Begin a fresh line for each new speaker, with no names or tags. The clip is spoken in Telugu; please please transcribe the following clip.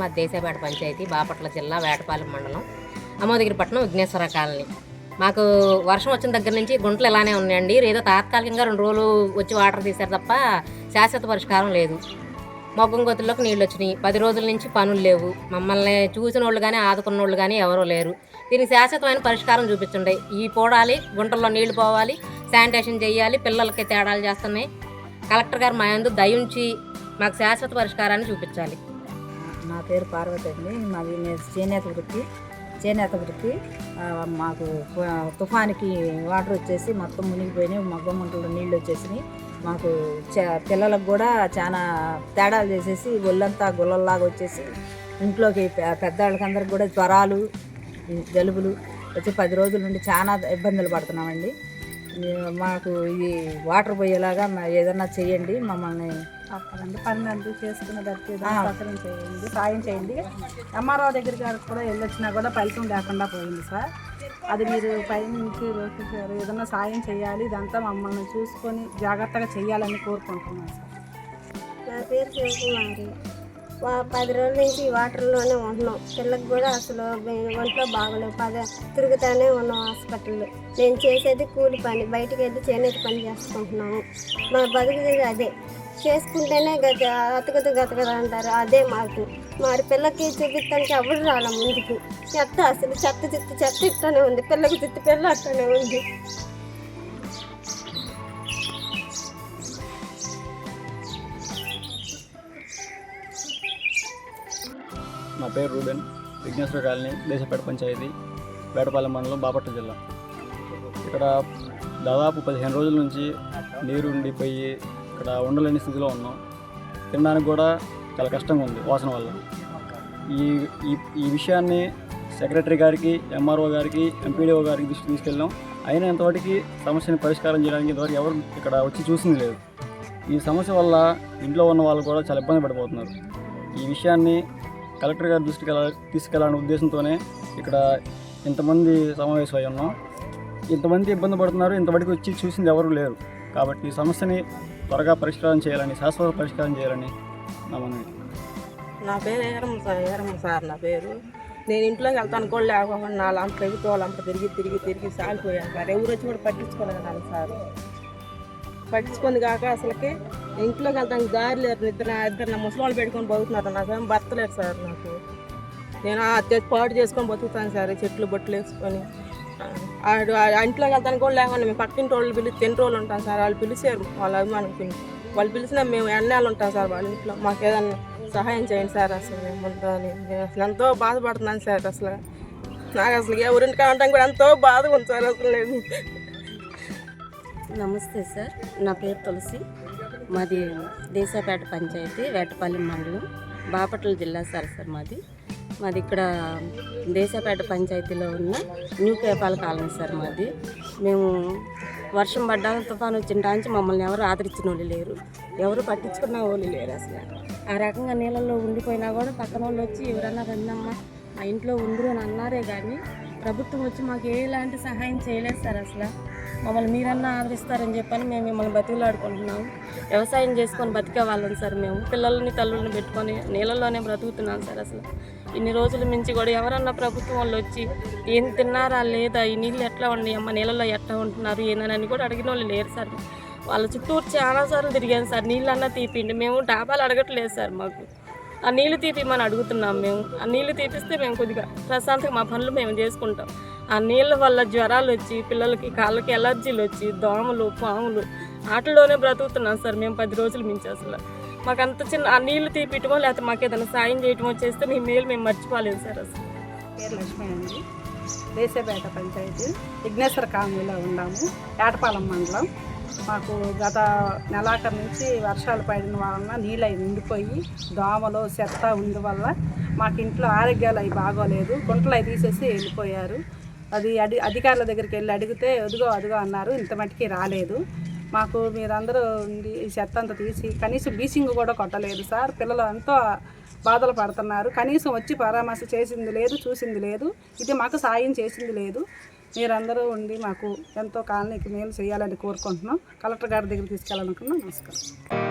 మా దేశాపేట పంచాయతీ బాపట్ల జిల్లా వేటపాలెం మండలం అమోదగిరిపట్నం విఘ్నేశ్వర కాలనీ. మాకు వర్షం వచ్చిన దగ్గర నుంచి గుంటలు ఇలానే ఉన్నాయండి. ఏదో తాత్కాలికంగా రెండు రోజులు వచ్చి వాటర్ తీశారు తప్ప శాశ్వత పరిష్కారం లేదు. మొగ్గం గొత్తుల్లోకి నీళ్ళు వచ్చినాయి. పది రోజుల నుంచి పనులు లేవు. మమ్మల్ని చూసిన వాళ్ళు కానీ ఆదుకున్న వాళ్ళు కానీ ఎవరూ లేరు. దీనికి శాశ్వతమైన పరిష్కారం చూపించండి ఈ పోడాలి గుంటల్లో నీళ్ళు పోవాలి శానిటేషన్ చేయాలి పిల్లలకి తేడాలు చేస్తున్నాయి. కలెక్టర్ గారు మా యందు దయించి మాకు శాశ్వత పరిష్కారాన్ని చూపించాలి.
నా పేరు పార్వతి అండి. మాది నేను చేనేత వృత్తి చేనేత వృత్తి మాకు తుఫానికి వాటర్ వచ్చేసి మొత్తం మునిగిపోయినాయి. మగ్గ మంటలు నీళ్ళు వచ్చేసినాయి. మాకు చ- పిల్లలకు కూడా చాలా తేడాలు చేసేసి ఒళ్ళంతా గుల్లల్లాగా వచ్చేసి ఇంట్లోకి పెద్దవాళ్ళకందరికి కూడా జ్వరాలు జలుబులు వచ్చి పది రోజుల నుండి చాలా ఇబ్బందులు పడుతున్నామండి. మాకు ఈ వాటర్ పోయేలాగా మా- ఏదన్నా చేయండి. మమ్మల్ని
తప్పదండి పని అంటూ చేసుకునే దానికి
ఆ.
సహకారం చేయండి సాయం చేయండి. ఎంఆర్ఓ దగ్గరికి గారికి కూడా వెళ్ళొచ్చినా కూడా ఫలితం లేకుండా పోయింది సార్. అది మీరు పైనుంచి రోజు ఏదన్నా సాయం చేయాలి ఇదంతా మమ్మల్ని చూసుకొని జాగ్రత్తగా చేయాలని కోరుకుంటున్నాను సార్.
నా పేరు శివకుమారి వా పది రోజుల నుంచి ఈ వాటర్లోనే ఉంటున్నాం. పిల్లకి కూడా అసలు ఒంట్లో బాగలేవు. పద తిరుగుతానే ఉన్నాం హాస్పిటల్లో. నేను చేసేది కూలి పని. బయటికి వెళ్ళి చేనేత పని చేసుకుంటున్నాము మా బతుకు అదే. చేసుకుంటేనే గత అతకదు గతకదు అంటారు. అదే మాకు. మరి పిల్లకి చూపించడానికి ఎవరు రాలే ముందుకు? చెత్త అసలు చెత్త చిత్త చెత్త ఇట్టనే ఉంది. పిల్లకి చిత్త పిల్ల అట్లానే ఉంది.
నా పేరు రూబెన్. విఘ్నేశ్వర కాలనీ దేశపేట పంచాయతీ వేటపాలెం మండలం బాపట్ల జిల్లా. ఇక్కడ దాదాపు పదిహేను రోజుల నుంచి నీరు ఉండిపోయి ఇక్కడ ఉండలేని స్థితిలో ఉన్నాం. తినడానికి కూడా చాలా కష్టంగా ఉంది వాసన వల్ల. ఈ ఈ ఈ విషయాన్ని సెక్రటరీ గారికి ఎంఆర్ఓ గారికి ఎంపీడీఓ గారికి దృష్టి తీసుకెళ్ళాం. అయినా ఇంతవరకు సమస్యని పరిష్కారం చేయడానికి ఇంతవరకు ఎవరు ఇక్కడ వచ్చి చూసింది లేదు. ఈ సమస్య వల్ల ఇంట్లో ఉన్న వాళ్ళు కూడా చాలా ఇబ్బంది పడిపోతున్నారు. ఈ విషయాన్ని కలెక్టర్ గారి దృష్టికి వెళ్ళ- తీసుకెళ్ళాలనే ఉద్దేశంతోనే ఇక్కడ ఇంతమంది సమావేశం అయి ఉన్నాం. ఇంతమంది ఇబ్బంది పడుతున్నారు. ఇంతవరకు వచ్చి చూసింది ఎవరు లేరు. కాబట్టి ఈ సమస్యని త్వరగా పరిష్కారం చేయాలని శాశ్వత పరిష్కారం చేయాలని నా మనవి.
నా పేరు ఏరమ్మ సార్ ఏరమ్మ సార్ నా పేరు. నేను ఇంట్లోకి వెళ్తాను కూడా లేకుండా నా లాంటి ప్రభుత్వాలు లంప తిరిగి తిరిగి తిరిగి సాగిపోయాను సార్. ఎవరు వచ్చి కూడా పట్టించుకోలేదు సార్. పట్టించుకుంది కాక అసలుకి ఇంట్లోకి వెళ్తాను దారి లేదు. ఇద్దరు ఇద్దరు నా ముసలి పెట్టుకొని బతుకున్నారు నాకేం లేదు సార్ నాకు. నేను ఆ పాటు చేసుకొని బతుకుతాను సార్ చెట్లు బొట్లు వేసుకొని. ఆడు ఇంట్లోకి వెళ్తానికి కూడా లేకుండా మేము పక్కింటి వాళ్ళు పిలిచి తిని రోజులు ఉంటాం సార్ వాళ్ళు పిలిచారు వాళ్ళ అభిమానం వాళ్ళు పిలిచినా మేము ఎన్నాళ్ళు ఉంటాం సార్ వాళ్ళ ఇంట్లో? మాకు ఏదన్నా సహాయం చేయండి సార్ అసలు మేము ఉంటామని. అసలు ఎంతో బాధపడుతున్నాను సార్ అసలు. నాకు అసలు ఎవరింటికా అంటాం కూడా ఎంతో బాధగా ఉంది సార్ అసలు నేను.
నమస్తే సార్ నా పేరు తులసి. మాది దేశాపేట పంచాయతీ వేటపాలెం మండలం బాపట్ల జిల్లా సార్ సార్ మాది. మాది ఇక్కడ దేశపేట పంచాయతీలో ఉన్న న్యూ కేపాల కాలనీ సార్ మాది. మేము వర్షం పడ్డా తుఫాను వచ్చిన టాంచి మమ్మల్ని ఎవరు ఆదరించిన వాళ్ళు లేరు. ఎవరు పట్టించుకున్న వాళ్ళు లేరు అసలు. ఆ రకంగా నీళ్ళల్లో ఉండిపోయినా కూడా పక్కన వాళ్ళు వచ్చి ఎవరన్నా రండమ్మా మా ఇంట్లో ఉందరు అని అన్నారే కానీ ప్రభుత్వం వచ్చి మాకు ఎలాంటి సహాయం చేయలేదు సార్ అసలు. మమ్మల్ని మీరన్నా ఆదరిస్తారని చెప్పని మేము మిమ్మల్ని బతిలాడుకుంటున్నాము వ్యవసాయం చేసుకొని బతికే వాళ్ళం సార్ మేము. పిల్లల్ని తల్లుల్ని పెట్టుకొని నీళ్ళల్లోనే బ్రతుకుతున్నాం సార్ అసలు. ఇన్ని రోజుల మించి కూడా ఎవరన్నా ప్రభుత్వం వాళ్ళు వచ్చి ఏం తిన్నారా లేదా? ఈ నీళ్ళు ఎట్లా ఉండి అమ్మ నీళ్ళలో ఎట్లా ఉంటున్నారు? ఏనని కూడా అడిగిన వాళ్ళు లేరు సార్. వాళ్ళ చుట్టూరు చాలా సార్లు తిరిగాను సార్. నీళ్ళన్నా తీపిండి. మేము డాబాలు అడగట్లేదు సార్ మాకు. ఆ నీళ్ళు తీపిమని అడుగుతున్నాం మేము. ఆ నీళ్ళు తీపిస్తే మేము కొద్దిగా ప్రశాంతంగా మా పనులు మేము చేసుకుంటాం. ఆ నీళ్ళ వల్ల జ్వరాలు వచ్చి పిల్లలకి కాళ్ళకి ఎలర్జీలు వచ్చి దోమలు పాములు వాటిలోనే బ్రతుకుతున్నాం సార్ మేము పది రోజులు మించి అసలు. మాకు అంత చిన్న ఆ నీళ్ళు తీపియటమో లేకపోతే మాకు ఏదైనా సాయం చేయటమో చేస్తే మీ మేలు మేము మర్చిపోలేము సార్ అసలు.
పేరు లక్ష్మి అండి. దేశపేట పంచాయతీ. విఘ్నేశ్వర కాలనీలో ఉన్నాము. ఏటపాలెం మండలం. మాకు గత నెలాఖరు నుంచి వర్షాలు పడిన వలన నీళ్ళు అవి ఉండిపోయి దోమలు చెత్త ఉంది వల్ల మాకు ఇంట్లో ఆరోగ్యాలు అవి బాగోలేదు. గుంటలు అవి తీసేసి వెళ్ళిపోయారు. అది అడి అధికారుల దగ్గరికి వెళ్ళి అడిగితే ఎదుగో అదుగో అన్నారు. ఇంత మటుకి రాలేదు. మాకు మీరందరూ ఈ చెత్త అంతా తీసి కనీసం బీచింగ్ కూడా కొట్టలేదు సార్. పిల్లలు ఎంతో బాధలు పడుతున్నారు. కనీసం వచ్చి పరామర్శ చేసింది లేదు చూసింది లేదు. ఇది మాకు సాయం చేసింది లేదు. మీరందరూ ఉండి మాకు ఎంతో కాలనీకి మేలు చేయాలని కోరుకుంటున్నాం. కలెక్టర్ గారి దగ్గర తీసుకెళ్ళాలనుకున్నాం. నమస్కారం.